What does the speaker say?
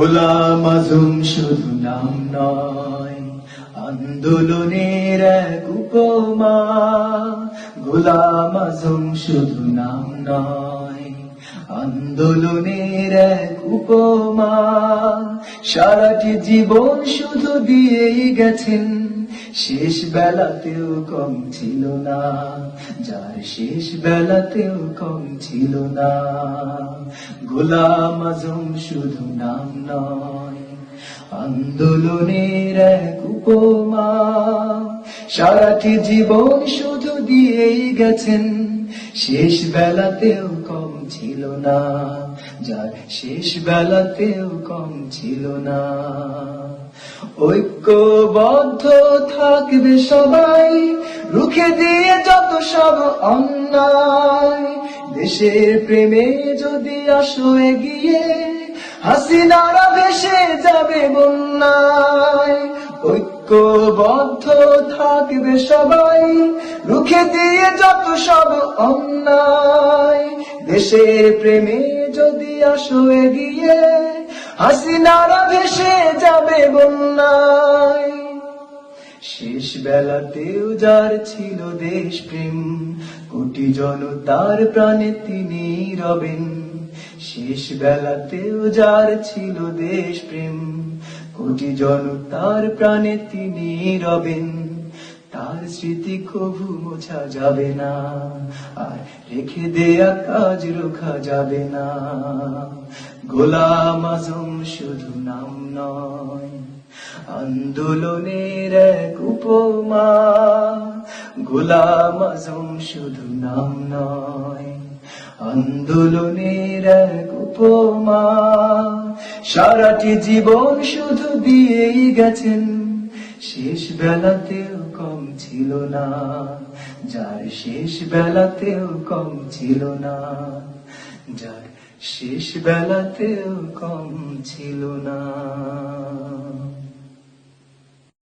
গোলাম আজম শুধু নাম নয় আন্দোলনের এক উপমা। গোলাম আজম শুধু নাম নয় আন্দোলনের এক উপমা। সারাটি জীবন শুধু দিয়েই গেছেন। শেষ বেলাতেও কম ছিল না। যার শেষ বেলাতেও কম ছিল না। গোলাম আজম শুধু নাম নয়, আন্দোলনের এক উপমা। সারাটি জীবন শুধু দিয়েই গেছেন। শেষ বেলাতেও কম ছিল না, যার শেষ বেলাতেও কম ছিল না। ঐক্যবদ্ধ থাকবে সবাই, রুখে দিয়ে যত সব অন্যায়, দেশের প্রেমে যদি আসো এগিয়ে, হাসিনারা ভেসে যাবে বন্যায় ঐক্যবদ্ধ থাকবে সবাই, রুখে দিয়ে যত সব অন্যায়, দেশের প্রেমে যদি আসো এগিয়ে, হাসিনারা ভেসে যাবে বন্যায়। শেষ বেলাতেও যার ছিল দেশ প্রেম কোটি জনতার প্রাণে তিনি রবেন। শেষ বেলাতেও যার ছিল দেশ প্রেম কোটি জনতার প্রাণে তিনি রবেন। তার স্মৃতি কভু মোছা যাবে না, আর রেখে দেয়া কাজ রোখা যাবে না। গোলাম আজম শুধু নাম নয়, আন্দোলনের এক উপমা। গোলাম আজম শুধু নাম নয়, আন্দোলনের এক উপমা। সারাটি জীবন শুধু দিয়েই গেছেন, শেষ বেলাতেও কম ছিল না। যার শেষ বেলাতেও কম ছিল না, যার শেষ বেলাতেও কম ছিল না।